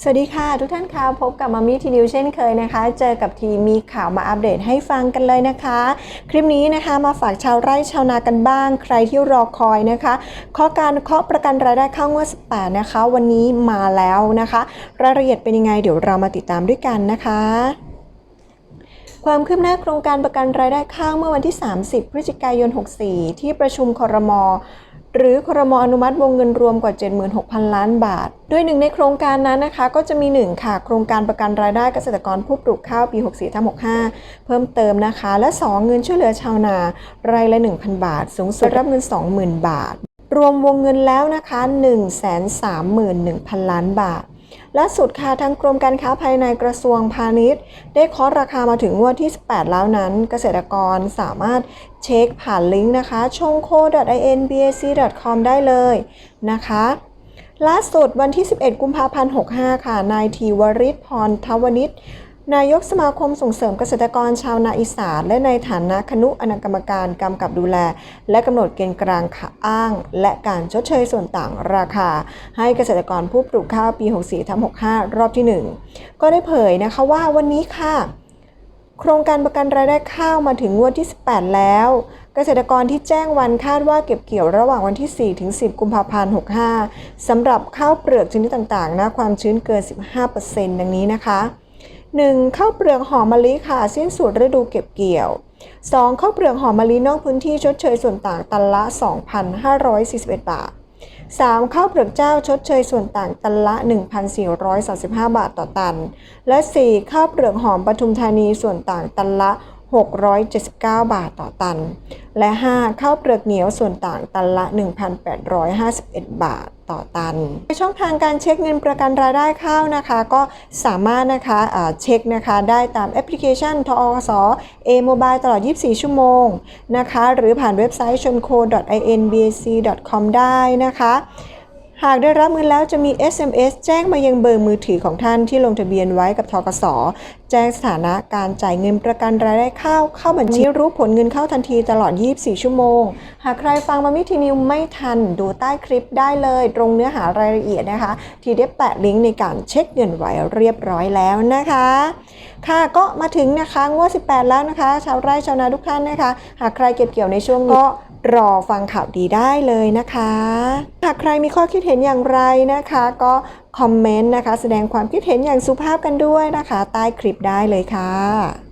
สวัสดีค่ะ ทุกท่านคะพบกับมามี่ทีนิวเช่นเคยนะคะ เจอกับทีมมีข่าวมาอัปเดตให้ฟังกันเลยนะคะ คลิปนี้นะคะมาฝากชาวไร่ชาวนากันบ้าง ใครที่รอคอยนะคะข้อการเคาะประกันรายได้เข้างวด 18 นะคะ วันนี้มาแล้วนะคะ รายละเอียดเป็นยังไงเดี๋ยวเรามาติดตามด้วยกันนะคะความคืบหน้าโครงการประกันรายได้ข้าวเมื่อวันที่ 30 พฤศจิกายน 64 ที่ประชุมคอรมอ หรือครมอนุมัติวงเงินรวมกว่า 76,000 ล้านบาท โดยหนึ่งในโครงการนั้นนะคะ ก็จะมี 1 ค่ะ โครงการประกันรายได้เกษตรกรผู้ปลูกข้าวปี 64ทับ65 เพิ่มเติมนะคะ และ 2 เงินช่วยเหลือชาวนา รายละ 1,000 บาท สูงสุดรับเงิน 20,000 บาท รวมวงเงินแล้วนะคะ 131,000 ล้านบาท ล่าสุดค่ะทางกรมการค้าภายในกระทรวงพาณิชย์ ได้เคาะราคามาถึงงวดที่ 18 แล้วนั้น เกษตรกรสามารถเช็คผ่านลิงก์นะคะชงโค .inbac.com ได้เลยนะคะล่าสุดวันที่ 11 กุมภาพันธ์ 65 ค่ะ นายทีวริศพรทวนิช นายกสมาคมส่งเสริมเกษตรกรชาวนาอีสานและในฐานะคณุอนุกรรมการกำกับดูแล และกำหนดเกณฑ์กลางขาอ้าง และการชดเชยส่วนต่างราคา ให้เกษตรกรผู้ปลูกข้าวปี 64ทับ65 รอบที่ 1 ก็ได้เผยนะคะว่าวันนี้ค่ะ โครงการประกันรายได้ข้าวมาถึงงวดที่ 18 แล้ว เกษตรกรที่แจ้งวันคาดว่าเก็บเกี่ยวระหว่างวันที่ 4 ถึง 10 กุมภาพันธ์ 65สำหรับข้าวเปลือกชนิดต่างๆนะความชื้นเกิน 15%ดังนี้นะคะ 1. ข้าวเปลือกหอมมะลิค่ะ สิ้นสุดฤดูเก็บเกี่ยว 2. ข้าวเปลือกหอมมะลินอกพื้นที่ชดเชยส่วนต่างตันละ 2,541 บาท 3. ข้าวเปลือกเจ้าชดเชยส่วนต่างตันละ 1,435 บาทต่อตัน และ 4. ข้าวเปลือกหอมปทุมธานีส่วนต่างตันละ 679 บาทต่อตัน และ 5. ข้าวเปลือกเหนียวส่วนต่างตันละ 1,851 บาท ต่อตันในช่องทางการเช็คเงินประกันรายได้ข้าวนะคะ ก็สามารถนะคะะเช็คนะคะได้ตามแอปพลิเคชันทอสเอโมบายตลอด 24 ชั่วโมงนะคะ หรือผ่านเว็บไซต์ชนโค .inbc.com ได้นะคะ หากได้รับเงินแล้วจะมี SMS แจ้งมายังเบอร์มือถือของท่านที่ลงทะเบียนไว้กับทกส แจ้งสถานะการจ่ายเงินประกันรายได้เข้า เข้าบัญชีรู้ผลเงินเข้าทันทีตลอด 24 ชั่วโมง หากใครฟังมามิทีนิวไม่ทัน ดูใต้คลิปได้เลย ตรงเนื้อหารายละเอียดนะคะ ที่ได้แปะลิงก์ในการเช็คเงินไว้เรียบร้อยแล้วนะคะ ค่ะก็มาถึงนะคะงวด 18 แล้วนะคะ ชาวไร่ชาวนาทุกท่านนะคะ หากใครเก็บเกี่ยวในช่วงนี้ก็ รอฟังข่าวดีได้เลยนะคะ หากใครมีข้อคิดเห็นอย่างไรนะคะ ก็คอมเมนต์นะคะ แสดงความคิดเห็นอย่างสุภาพกันด้วยนะคะ ใต้คลิปได้เลยค่ะ